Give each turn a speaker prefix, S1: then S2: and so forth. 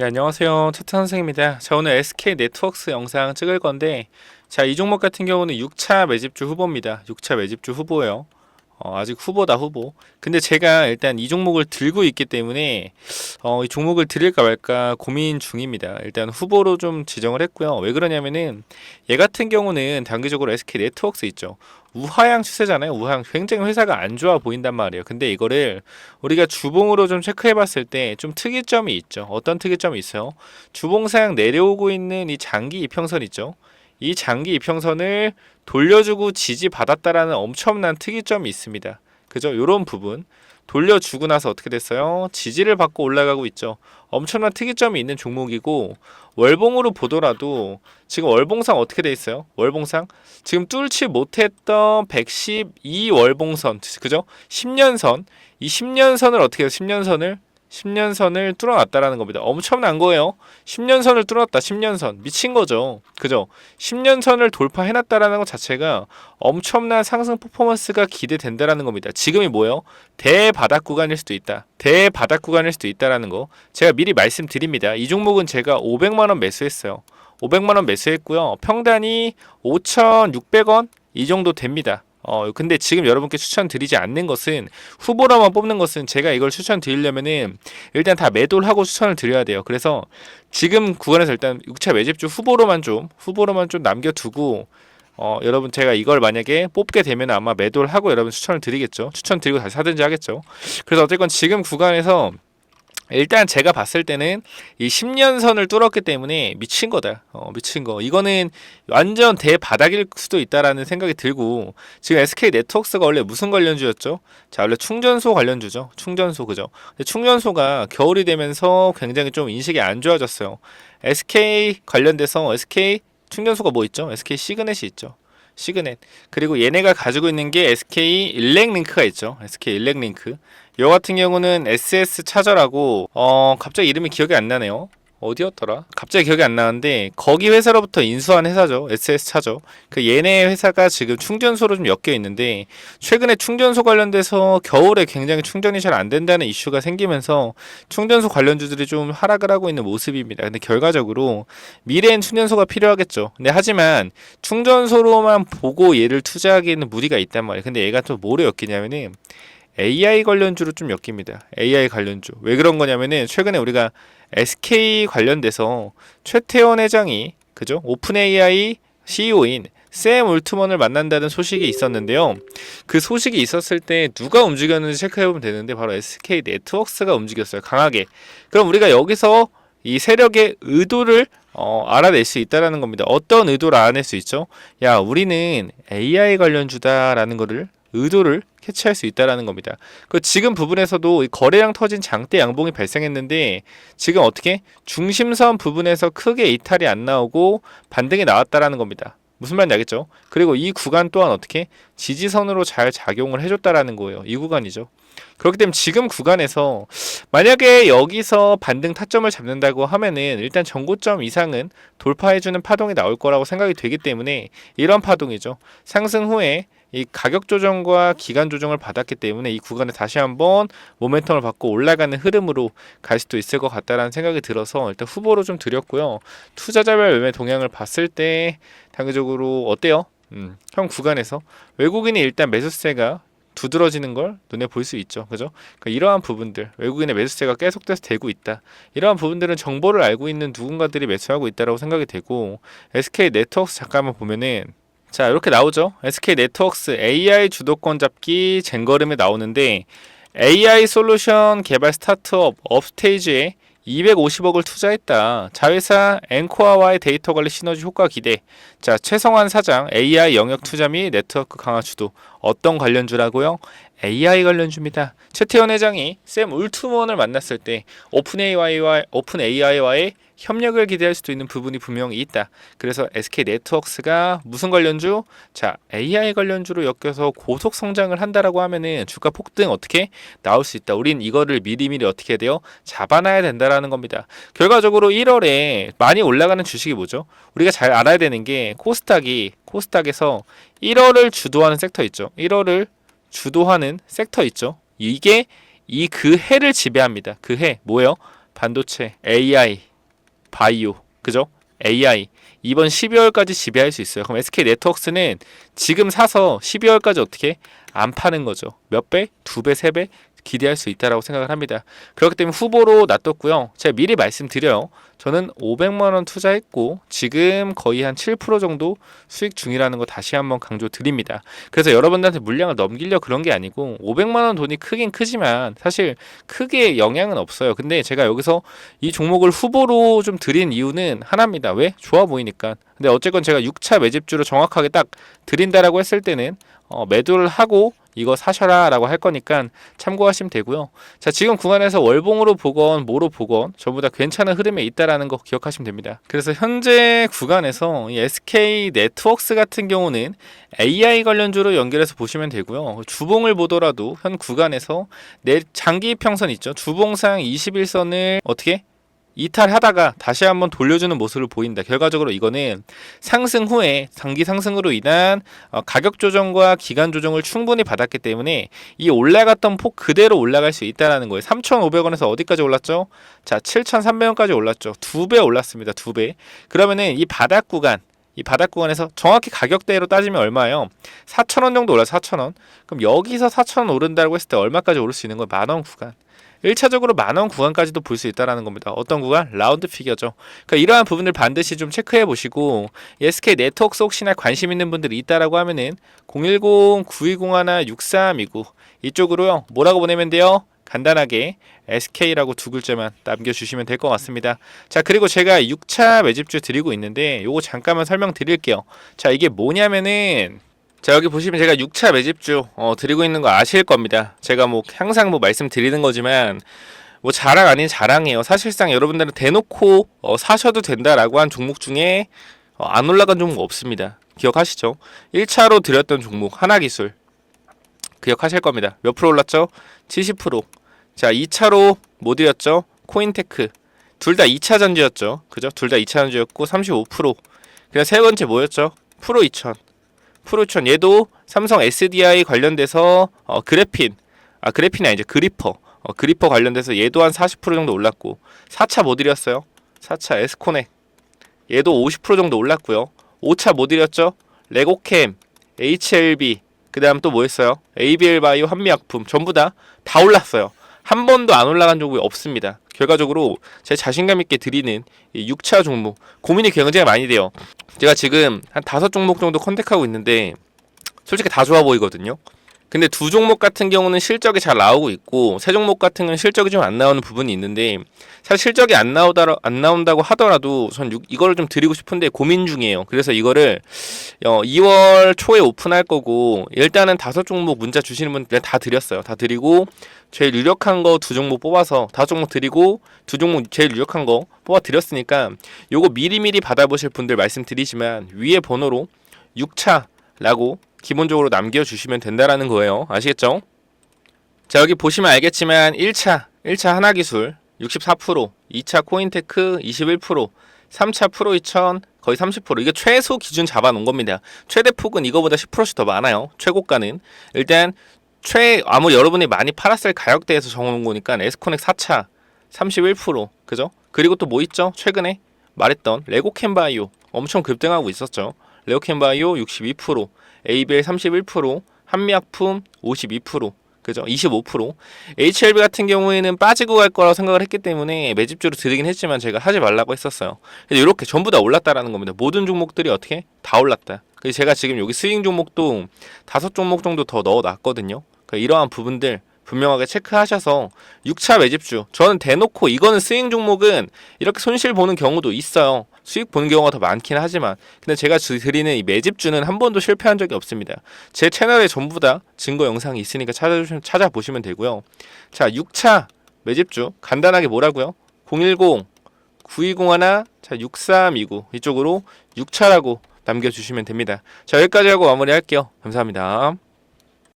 S1: 네, 안녕하세요. 투트 선생입니다. 자, 오늘 SK 네트워크스 영상 찍을 건데, 자, 이 종목 같은 경우는 6차 매집주 후보입니다. 6차 매집주 후보예요. 어, 아직 후보다 후보. 근데 제가 일단 이 종목을 들고 있기 때문에 어, 이 종목을 드릴까 말까 고민 중입니다. 일단 후보로 좀 지정을 했고요. 왜 그러냐면은 얘 같은 경우는 단기적으로 SK 네트워크스 있죠. 우하향 추세잖아요. 우하향 굉장히 회사가 안 좋아 보인단 말이에요. 근데 이거를 우리가 주봉으로 좀 체크해 봤을 때 좀 특이점이 있죠. 어떤 특이점이 있어요? 주봉상 내려오고 있는 이 장기 이평선 있죠. 이 장기 이평선을 돌려주고 지지 받았다라는 엄청난 특이점이 있습니다. 그죠? 요런 부분. 돌려주고 나서 어떻게 됐어요? 지지를 받고 올라가고 있죠. 엄청난 특이점이 있는 종목이고 월봉으로 보더라도 지금 월봉상 어떻게 돼 있어요? 월봉상 지금 뚫지 못했던 112 월봉선 그죠? 10년선 이 10년선을 어떻게 해요? 10년선을 10년 선을 뚫어놨다라는 겁니다. 엄청난 거예요. 10년 선을 뚫었다. 10년 선 미친 거죠. 그죠? 10년 선을 돌파해놨다라는 것 자체가 엄청난 상승 퍼포먼스가 기대된다라는 겁니다. 지금이 뭐예요? 대바닥 구간일 수도 있다. 대바닥 구간일 수도 있다라는 거. 제가 미리 말씀드립니다. 이 종목은 제가 500만 원 매수했어요. 500만 원 매수했고요. 평단이 5,600원 이 정도 됩니다. 어, 근데 지금 여러분께 추천드리지 않는 것은 후보로만 뽑는 것은 제가 이걸 추천드리려면은 일단 다 매도를 하고 추천을 드려야 돼요. 그래서 지금 구간에서 일단 6차 매집주 후보로만 좀 후보로만 좀 남겨두고 어, 여러분 제가 이걸 만약에 뽑게 되면 아마 매도를 하고 여러분 추천을 드리겠죠. 추천 드리고 다시 사든지 하겠죠. 그래서 어쨌건 지금 구간에서 일단 제가 봤을 때는 이 10년 선을 뚫었기 때문에 미친 거다. 어, 미친 거. 이거는 완전 대바닥일 수도 있다라는 생각이 들고 지금 SK 네트워크스가 원래 무슨 관련주였죠? 자, 원래 충전소 관련주죠. 충전소 그죠? 충전소가 겨울이 되면서 굉장히 좀 인식이 안 좋아졌어요. SK 관련돼서 SK 충전소가 뭐 있죠? SK 시그넷이 있죠. 시그넷. 그리고 얘네가 가지고 있는 게 SK 일렉링크가 있죠. SK 일렉링크. 요 같은 경우는 SS 차저라고 어 갑자기 이름이 기억이 안 나네요. 어디였더라? 갑자기 기억이 안 나는데 거기 회사로부터 인수한 회사죠. SS 차저. 그 얘네 회사가 지금 충전소로 좀 엮여 있는데 최근에 충전소 관련돼서 겨울에 굉장히 충전이 잘 안 된다는 이슈가 생기면서 충전소 관련주들이 좀 하락을 하고 있는 모습입니다. 근데 결과적으로 미래엔 충전소가 필요하겠죠. 근데 하지만 충전소로만 보고 얘를 투자하기에는 무리가 있단 말이에요. 근데 얘가 또 뭐로 엮이냐면은 AI 관련주로 좀 엮입니다. AI 관련주. 왜 그런 거냐면은 최근에 우리가 SK 관련돼서 최태원 회장이 그죠? 오픈 AI CEO인 샘 울트먼을 만난다는 소식이 있었는데요. 그 소식이 있었을 때 누가 움직였는지 체크해 보면 되는데 바로 SK 네트워크스가 움직였어요. 강하게. 그럼 우리가 여기서 이 세력의 의도를 어, 알아낼 수 있다라는 겁니다. 어떤 의도를 알아낼 수 있죠? 야, 우리는 AI 관련주다라는 거를 의도를 캐치할 수 있다라는 겁니다. 그 지금 부분에서도 거래량 터진 장대 양봉이 발생했는데 지금 어떻게 중심선 부분에서 크게 이탈이 안 나오고 반등이 나왔다라는 겁니다. 무슨 말인지 알겠죠? 그리고 이 구간 또한 어떻게 지지선으로 잘 작용을 해줬다라는 거예요. 이 구간이죠. 그렇기 때문에 지금 구간에서 만약에 여기서 반등 타점을 잡는다고 하면은 일단 전고점 이상은 돌파해주는 파동이 나올 거라고 생각이 되기 때문에 이런 파동이죠. 상승 후에 이 가격 조정과 기간 조정을 받았기 때문에 이 구간에 다시 한번 모멘텀을 받고 올라가는 흐름으로 갈 수도 있을 것 같다라는 생각이 들어서 일단 후보로 좀 드렸고요. 투자자별 매매 동향을 봤을 때 단기적으로 어때요? 음, 형 구간에서 외국인이 일단 매수세가 두드러지는 걸 눈에 볼 수 있죠. 그죠? 그러니까 이러한 부분들, 외국인의 매수세가 계속돼서 되고 있다. 이러한 부분들은 정보를 알고 있는 누군가들이 매수하고 있다라고 생각이 되고 SK 네트워크 잠깐만 보면은 자 이렇게 나오죠. SK 네트워크스 AI 주도권 잡기 젠거름에 나오는데 AI 솔루션 개발 스타트업 업스테이지에 250억을 투자했다. 자회사 앵코아와의 데이터 관리 시너지 효과 기대. 자, 최성환 사장 AI 영역 투자 및 네트워크 강화 주도. 어떤 관련주라고요? AI 관련주입니다. 최태원 회장이 샘 울트먼을 만났을 때 오픈 AI와 오픈 AI와의 협력을 기대할 수도 있는 부분이 분명히 있다. 그래서 SK 네트워크스가 무슨 관련주? 자, AI 관련주로 엮여서 고속 성장을 한다라고 하면은 주가 폭등 어떻게 나올 수 있다. 우린 이거를 미리미리 어떻게 돼요? 잡아놔야 된다라는 겁니다. 결과적으로 1월에 많이 올라가는 주식이 뭐죠? 우리가 잘 알아야 되는 게 코스닥이 코스닥에서 1월을 주도하는 섹터 있죠. 1월을 주도하는 섹터 있죠. 이게 이 그 해를 지배합니다. 그 해 뭐예요? 반도체, AI 바이오, 그죠? AI 이번 12월까지 지배할 수 있어요. 그럼 SK 네트워크스는 지금 사서 12월까지 어떻게 안 파는 거죠? 몇 배? 두 배, 세 배? 기대할 수 있다라고 생각을 합니다. 그렇기 때문에 후보로 놔뒀고요. 제가 미리 말씀드려요. 저는 500만 원 투자했고 지금 거의 한 7% 정도 수익 중이라는 거 다시 한번 강조 드립니다. 그래서 여러분들한테 물량을 넘기려 그런 게 아니고 500만 원 돈이 크긴 크지만 사실 크게 영향은 없어요. 근데 제가 여기서 이 종목을 후보로 좀 드린 이유는 하나입니다. 왜? 좋아 보이니까. 근데 어쨌건 제가 6차 매집주로 정확하게 딱 드린다라고 했을 때는 어, 매도를 하고 이거 사셔라 라고 할 거니까 참고하시면 되고요. 자, 지금 구간에서 월봉으로 보건 뭐로 보건 전부 다 괜찮은 흐름에 있다라는 거 기억하시면 됩니다. 그래서 현재 구간에서 이 SK 네트워크스 같은 경우는 AI 관련주로 연결해서 보시면 되고요. 주봉을 보더라도 현 구간에서 내 장기 평선 있죠. 주봉상 21선을 어떻게 이탈하다가 다시 한번 돌려주는 모습을 보인다. 결과적으로 이거는 상승 후에 단기 상승으로 인한 어, 가격 조정과 기간 조정을 충분히 받았기 때문에 이 올라갔던 폭 그대로 올라갈 수 있다라는 거예요. 3,500원에서 어디까지 올랐죠? 자, 7,300원까지 올랐죠. 두 배 올랐습니다. 두 배. 그러면은 이 바닥 구간 이 바닥 구간에서 정확히 가격대로 따지면 얼마예요? 4,000원 정도 올라 4,000원. 그럼 여기서 4,000원 오른다고 했을 때 얼마까지 오를 수 있는 거예요? 만원 구간. 1차적으로 만원 구간까지도 볼 수 있다라는 겁니다. 어떤 구간? 라운드 피겨죠. 그러니까 이러한 부분들 반드시 좀 체크해 보시고 SK 네트워크스 혹시나 관심 있는 분들이 있다라고 하면은 010-9201-6329 이쪽으로요. 뭐라고 보내면 돼요? 간단하게 SK라고 두 글자만 남겨주시면 될 것 같습니다. 자, 그리고 제가 6차 매집주 드리고 있는데 요거 잠깐만 설명드릴게요. 자, 이게 뭐냐면은 자 여기 보시면 제가 6차 매집주 어, 드리고 있는 거 아실 겁니다. 제가 뭐 항상 뭐 말씀드리는 거지만 뭐 자랑 아닌 자랑이에요. 사실상 여러분들은 대놓고 어, 사셔도 된다라고 한 종목 중에 어, 안 올라간 종목 없습니다. 기억하시죠? 1차로 드렸던 종목 하나기술 기억하실 겁니다. 몇 프로 올랐죠? 70%. 자 2차로 뭐 드렸죠? 코인테크 둘 다 2차 전지였죠. 그죠? 둘 다 2차 전지였고 35%. 그냥 세 번째 뭐였죠? 프로 2000. 프로천 얘도 삼성 SDI 관련돼서 어, 그래핀. 아 그래핀이 아니죠. 그리퍼. 어, 그리퍼 관련돼서 얘도 한 40% 정도 올랐고. 4차 뭐 드렸어요? 4차 에스코넥. 얘도 50% 정도 올랐고요. 5차 뭐 드렸죠? 레고캠 HLB 그 다음 또뭐 했어요? ABL 바이오 한미약품. 전부 다 다 올랐어요 한 번도 안 올라간 종목이 없습니다 결과적으로 제 자신감 있게 드리는 이 6차 종목 고민이 굉장히 많이 돼요 제가 지금 한 다섯 종목 정도 컨택하고 있는데 솔직히 다 좋아 보이거든요. 근데 두 종목 같은 경우는 실적이 잘 나오고 있고 세 종목 같은 경우는 실적이 좀 안 나오는 부분이 있는데 사실 실적이 안 나오다 안 나온다고 하더라도 전 유- 이거를 좀 드리고 싶은데 고민 중이에요. 그래서 이거를 어, 2월 초에 오픈할 거고 일단은 다섯 종목 문자 주시는 분들 다 드렸어요. 다 드리고 제일 유력한 거 두 종목 뽑아서 다섯 종목 드리고 두 종목 제일 유력한 거 뽑아 드렸으니까 요거 미리미리 받아보실 분들 말씀드리지만 위에 번호로 6차 라고 기본적으로 남겨주시면 된다라는 거예요. 아시겠죠? 자 여기 보시면 알겠지만 1차 1차 하나기술 64% 2차 코인테크 21% 3차 프로 2000 거의 30% 이게 최소 기준 잡아놓은 겁니다. 최대 폭은 이거보다 10%씩 더 많아요. 최고가는 일단 최 아무 여러분이 많이 팔았을 가격대에서 정해놓은 거니까 에스코넥 4차 31% 그죠? 그리고 또 뭐 있죠? 최근에 말했던 레고 캔바이오 엄청 급등하고 있었죠. 레고캔바이오 62% ABL 31% 한미약품 52% 그죠? 25% HLB 같은 경우에는 빠지고 갈 거라고 생각을 했기 때문에 매집주로 드리긴 했지만 제가 하지 말라고 했었어요. 근데 이렇게 전부 다 올랐다라는 겁니다. 모든 종목들이 어떻게 다 올랐다. 그래서 제가 지금 여기 스윙 종목도 다섯 종목 정도 더 넣어 놨거든요. 그러니까 이러한 부분들 분명하게 체크하셔서 6차 매집주 저는 대놓고 이거는 스윙 종목은 이렇게 손실 보는 경우도 있어요. 수익 보는 경우가 더 많긴 하지만 근데 제가 주- 드리는 이 매집주는 한 번도 실패한 적이 없습니다. 제 채널에 전부 다 증거 영상이 있으니까 찾아주시면 찾아보시면 되고요. 자, 6차 매집주 간단하게 뭐라고요? 010 9201 자, 6329 이쪽으로 6차라고 남겨 주시면 됩니다. 자, 여기까지 하고 마무리할게요. 감사합니다.